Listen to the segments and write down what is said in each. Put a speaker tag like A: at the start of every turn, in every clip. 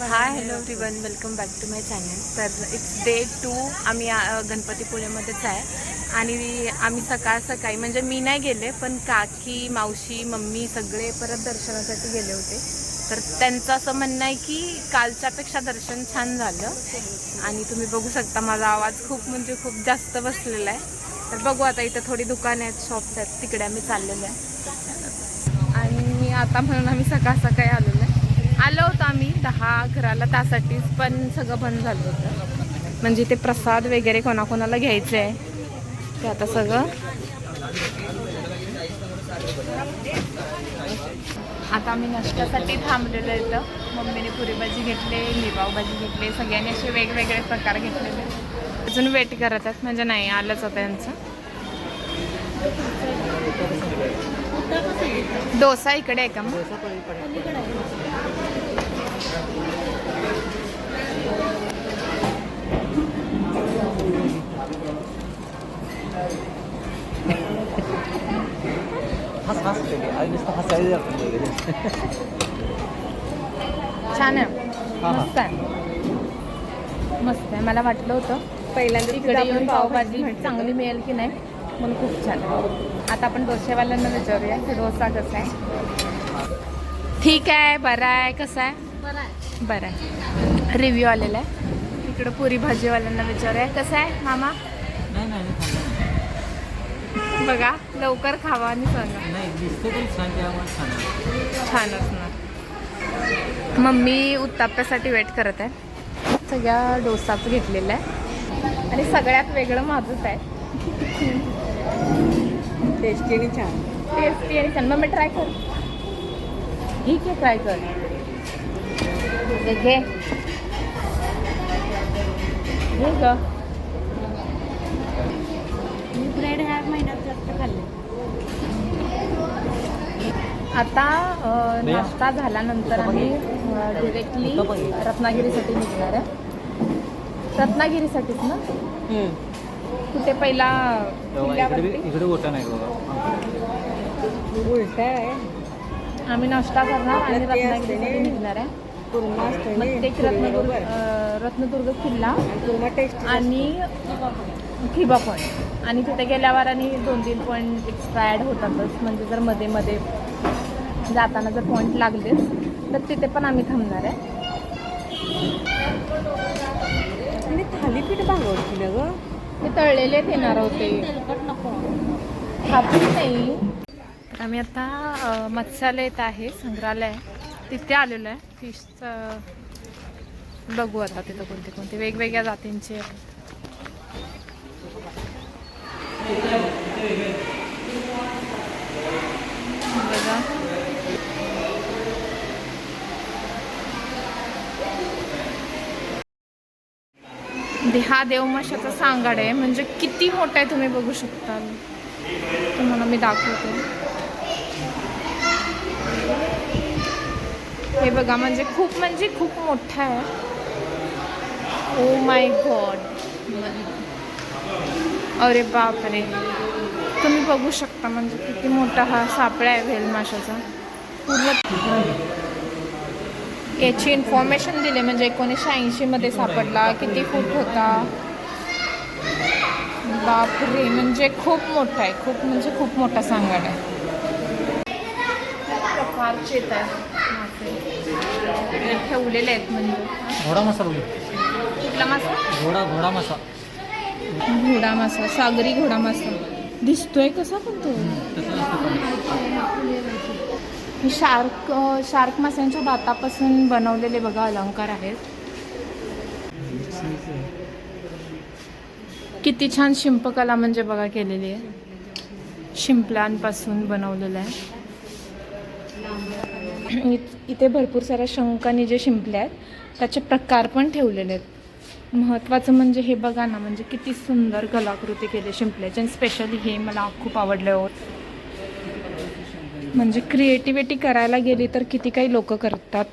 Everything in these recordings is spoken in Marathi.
A: Hi hello everyone welcome back to my channel तर इट्स डे टू आम्ही गणपतीपुळेमध्येच आहे. आणि आम्ही सकाळ सकाळी म्हणजे मी नाही गेले पण काकी मावशी मम्मी सगळे परत दर्शनासाठी गेले होते. तर त्यांचं असं म्हणणं आहे की कालच्यापेक्षा दर्शन छान झालं. आणि तुम्ही बघू शकता माझा आवाज खूप म्हणजे खूप जास्त बसलेला आहे. तर बघू आता इथं थोडी दुकानं आहेत शॉप्स आहेत तिकडे आम्ही चाललेले आहे. आणि आता म्हणून आम्ही सकाळ सकाळी आलेलो आलो होतो आम्ही दहा अकराला त्यासाठीच पण सगळं बंद झालं होतं. म्हणजे ते प्रसाद वगैरे कोणाकोणाला घ्यायचं आहे ते आता सगळं. आता आम्ही नाश्त्यासाठी थांबलेलो इथं. मम्मीने पुरी भाजी घेतले मी भाजी घेतले सगळ्यांनी असे वेगवेगळे प्रकार घेतलेले. अजून वेट करत आहेत म्हणजे नाही आलंच होतं यांचं डोसा इकडे आहे का मग?
B: हस हस आणि नुसतं हसायला जातं
A: छान आहे.
B: हा, हा.
A: मस्त आहे. मस्त आहे. मला वाटलं होतं
C: पहिल्यांदा
A: इकडे येऊन पावभाजी चांगली मिळेल की नाही? म्हणून खूप छान आहे. आता आपण डोसेवाल्यांना विचारूया. की डोसा कसा आहे? ठीक आहे. बरा आहे. कसा आहे? बरं. आहे रिव्ह्यू आलेला आहे. इकडं पुरी भाजीवाल्यांना विचारूया. कसं आहे मामा. बघा लवकर खावा आणि सांगा.
B: छान
A: असणार. मम्मी उत्ताप्यासाठी वेट करत आहे. सगळ्या डोसाच घेतलेला आहे. आणि सगळ्यात वेगळं माझंच आहे.
C: टेस्टी आणि छान.
A: टेस्टी आणि छान. मम्मी ट्राय कर. ठीक आहे ट्राय कर. हे घे ग।
C: मी ब्रेड ह्या महिन्यात जास्त खाल्ले.
A: आता नाश्ता झाल्यानंतर आम्ही डिरेक्टली रत्नागिरीसाठी निघणार आहे. रत्नागिरीसाठीच ना? कुठे पहिला
B: इकडे ओटा नाही
C: उलट आहे.
A: आम्ही नाश्ता करणार आणि
C: ते
A: रत्नागिरीसाठी
C: ना.
A: निघणार आहे.
C: कुर्मा असतो
A: मग ते रत्नदुर्ग रत्नदुर्ग किल्ला
C: कुर्मा टेस्टी
A: आणि ठिबा पॉईंट आणि तिथे गेल्यावर आणि दोन तीन पॉईंट एक्स्ट्रा ॲड होतातच. म्हणजे जर मध्ये मध्ये जाताना जर पॉईंट लागलेच तर तिथे पण आम्ही थांबणार आहे.
C: आणि थालीपीठ मागवली ना ग.
A: ते तळलेलेच येणार होते.
C: नको
A: खातच नाही. आम्ही आता मत्स्यालयात आहे संग्रहालय. तिथे आलेलो आहे फिशचं बघू आता तिथं कोणते कोणते वेगवेगळ्या जातींचे आहेत. बघा दे- हा देवमाशाचा सांगाड आहे म्हणजे किती मोठा आहे तुम्ही बघू शकता तुम्हाला मी दाखवते हे बघा म्हणजे खूप म्हणजे खूप मोठा आहे. ओ माय गॉड अरे बापरे. तुम्ही बघू शकता म्हणजे किती मोठा हा सापळा आहे व्हेल माशाचा पूर्ण याची इन्फॉर्मेशन दिली म्हणजे एकोणीसशे ऐंशीमध्ये सापडला. किती फूट होता? बापरे म्हणजे खूप मोठा आहे. खूप म्हणजे खूप मोठा सांगाड आहे. प्रकारचे येत आहे. ठेवलेले आहेत म्हणजे.
B: घोडा मासा बघू.
A: कुठला मासा?
B: घोडा घोडा मासा.
A: घोडा मासा सागरी घोडा मासा. दिसतोय कसा पण तो. हे शार्क शार्क माशांच्या दातापासून बनवलेले बघा अलंकार आहेत. किती छान शिंपकला म्हणजे बघा केलेली आहे. शिंपलांपासून बनवलेलं आहे. इथे भरपूर साऱ्या शंकाने जे शिंपल्या आहेत त्याचे प्रकार पण ठेवलेले आहेत. महत्त्वाचं म्हणजे हे बघा ना म्हणजे किती सुंदर कलाकृती केली शिंपल्याची आणि स्पेशली हे मला खूप आवडलं होत म्हणजे क्रिएटिव्हिटी करायला गेली तर किती काही लोक करतात.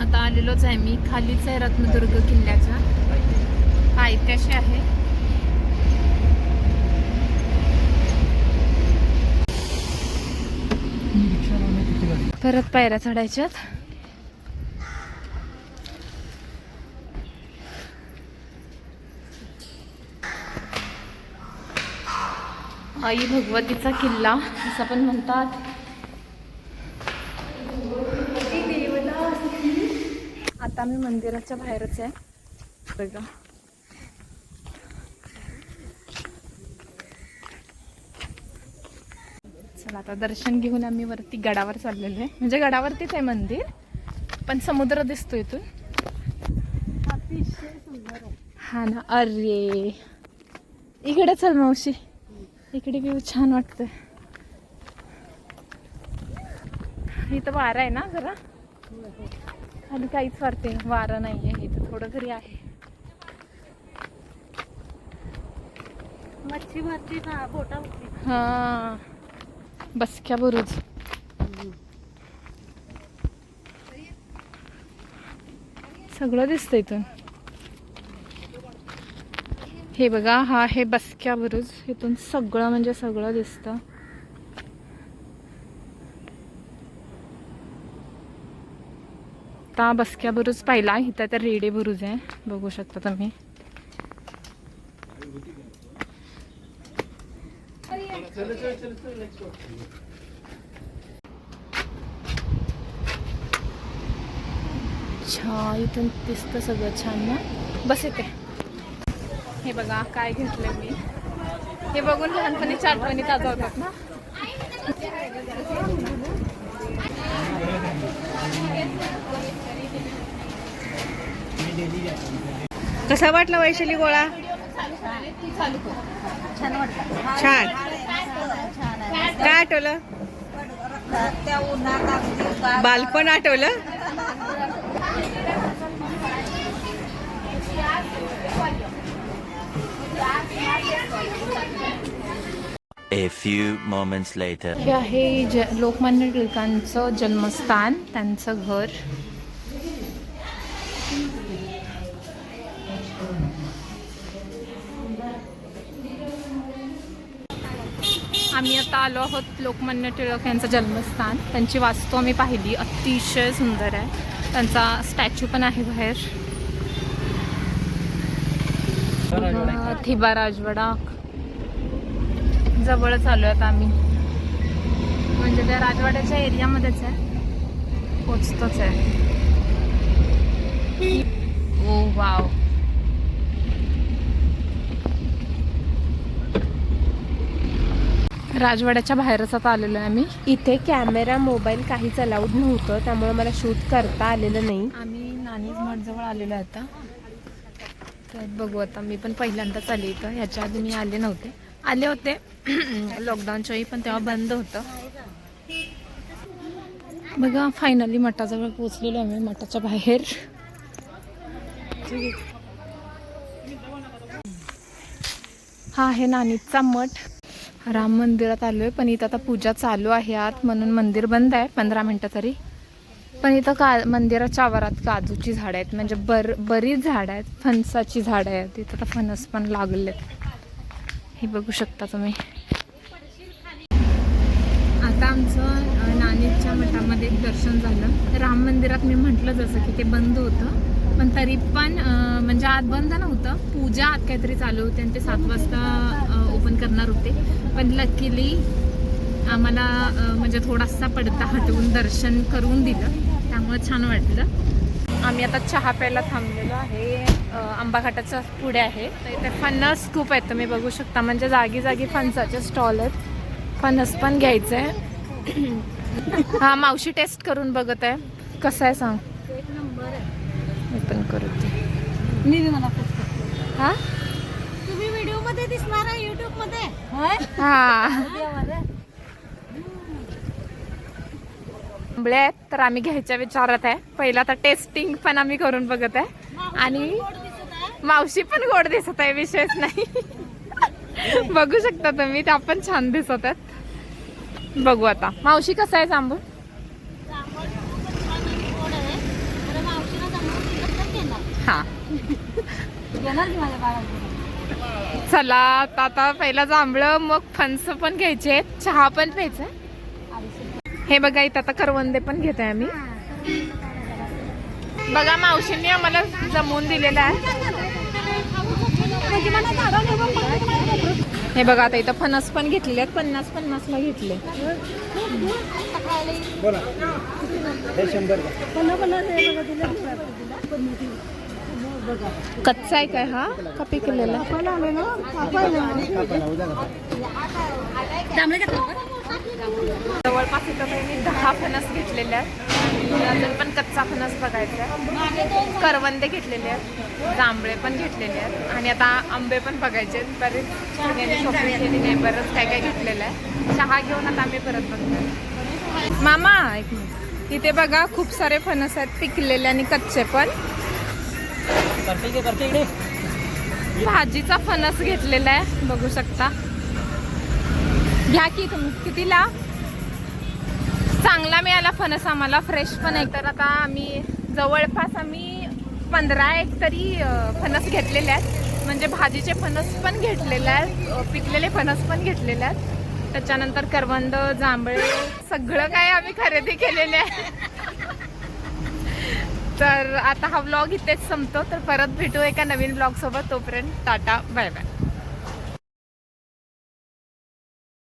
A: आता आलेलोच आहे मी खालीच आहे रत्नदुर्ग किल्ल्याच्या पायथ्याशी आहे
B: रिक्षा किती
A: परत पायऱ्या चढायच्यात. आई भगवतीचा किल्ला असं पण म्हणतात. आता मी मंदिराच्या बाहेरच आहे. बघा. चला आता दर्शन घेऊन आम्ही वरती गडावर चाललेलो आहे. म्हणजे गडावरतीच आहे मंदिर पण समुद्र दिसतो इथून. हा ना अरे. इकडे चल मावशी. इकडे व्ह्यू छान वाटतंय. इथं वारा आहे ना जरा? खाली काहीच वाटते वारं नाही आहे इथं थोडं तरी आहे.
C: मच्छी मारती ना बोटा
A: हा. बसक्या बुरुज सगळं दिसतं इथून हे बघा हा हे बसक्या बुरुज इथून सगळं म्हणजे सगळं दिसतं आता बसक्या बुरुज पाहिला इथं तर रेडे बुरुज आहे बघू शकता तुम्ही अच्छा इथून दिसतं सगळं छान ना? बस येते हे बघा काय घेतलं मी. हे बघून लहानपणीच्या आठवणी ताजा होतात ना?
C: कसा वाटला वैशाली गोळा? छान. काय आठवलं? बालपण आठवलं?
D: A few moments later.
A: हे आहे ज लोकमान्य टिळकांचं जन्मस्थान त्यांचं घर. आम्ही आता आलो आहोत लोकमान्य टिळक यांचं जन्मस्थान. त्यांची वास्तू आम्ही पाहिली. अतिशय सुंदर आहे. त्यांचा स्टॅच्यू पण आहे बाहेर. थिबा राजवाडा. जवळच आलो आता आम्ही. म्हणजे त्या राजवाड्याच्या एरियामध्येच आहे. पोचतोच आहे. Oh wow. राजवाड्याच्या बाहेरच आता आलेलो आहे आम्ही.
C: इथे कॅमेरा मोबाईल काहीच अलाउड नव्हतं त्यामुळे मला शूट करता आलेलं नाही.
A: आम्ही नानीज मठजवळ आलेलो आहे आता. तर बघू आता मी पण पहिल्यांदाच आले इथं. ह्याच्या आधी मी आले नव्हते. आले होते. लॉकडाऊनच्या वेळी पण तेव्हा बंद होतं. बघा फायनली मठाजवळ पोचलेलो आम्ही मठाच्या बाहेर. हा आहे नानीचा मठ. राम मंदिरात आलोय. पण इथं आता पूजा चालू आहे आत. म्हणून मंदिर बंद आहे. पंधरा मिनटं तरी. पण इथं का मंदिराच्या आवारात काजूची झाडं आहेत. म्हणजे बर बरीच झाडं आहेत. फणसाची झाडं आहेत. इथं तर फणस पण लागले हे बघू शकता तुम्ही. आता आमचं अ, मठामध्ये एक दर्शन झालं. राम मंदिरात मी म्हटलं जसं की ते बंद होतं. पण तरी पण म्हणजे आत बंद नव्हतं. पूजा आत काहीतरी चालू होती आणि ते सात वाजता ओपन करणार होते. पण लकीली आम्हाला म्हणजे थोडासा पडदा हटवून दर्शन करून दिलं. त्यामुळे छान वाटलं. आम्ही आता चहा प्यायला थांबलेलो आहे. आंबाघाटाचं पुढे आहे. तर इथे फणस खूप आहेत. तुम्ही बघू शकता. म्हणजे जागी जागी फणसाचे स्टॉल आहेत. फणस पण घ्यायचं आहे हा मावशी टेस्ट करून बघत आहे. कसं आहे सांग? मी पण करते.
C: मी मला post करते.
A: हा?
C: तुम्ही व्हिडिओमध्ये दिसणार आहे युट्यूबमध्ये.
A: हा. आंबळे आहेत तर आम्ही घ्यायच्या विचारात आहे. पहिला आता टेस्टिंग पण आम्ही करून बघत आहे. आणि मावशी पण गोड दिसत आहे विशेष नाही. बघू शकता तुम्ही त्या पण छान दिसत आहेत. बघू आता. मावशी कसं आहे जांभूळ चला आता आता पहिला जांभळं मग फणस पण घ्यायचे. चहा पण प्यायचं. हे बघा इथं आता करवंदे पण घेत आहे आम्ही बघा मावशींनी आम्हाला जमवून दिलेलं आहे. हे बघा आता इथं फणस पण घेतलेले आहेत. पन्नास पन्नासला घेतले. कच्चा आहे काय हा? का पिकलेला? जवळपास इथं त्यांनी दहा फणस घेतलेले आहेत. आणि अजून पण कच्चा फणस बघायचा आहे. करवंदे घेतलेले आहेत. जांभळे पण घेतलेले आहेत. आणि आता आंबे पण बघायचे आहेत. बरेच सगळ्यांनी शॉपिंग केली नाही. बरंच काय काय घेतलेलं आहे. चहा घेऊन आता आम्ही परत बघतोय मामा एक मिनिट. इथे बघा खूप सारे फणस आहेत पिकलेले आणि कच्चे पण. भाजीचा फणस घेतलेला आहे बघू शकता. घ्या की तुम्ही कितीला चांगला मिळाला फणस आम्हाला फ्रेश पण आहे. तर आता आम्ही जवळपास आम्ही पंधरा एक तरी फणस घेतलेले आहेत. म्हणजे भाजीचे फणस पण घेतलेले आहेत पिकलेले फणस पण घेतलेले आहेत. त्याच्यानंतर करवंद जांभळे सगळं काय आम्ही खरेदी केलेले आहे. तर आता हा व्लॉग इथेच संपतो. तर परत भेटू एका नवीन ब्लॉगसोबत तोपर्यंत टाटा बाय बाय.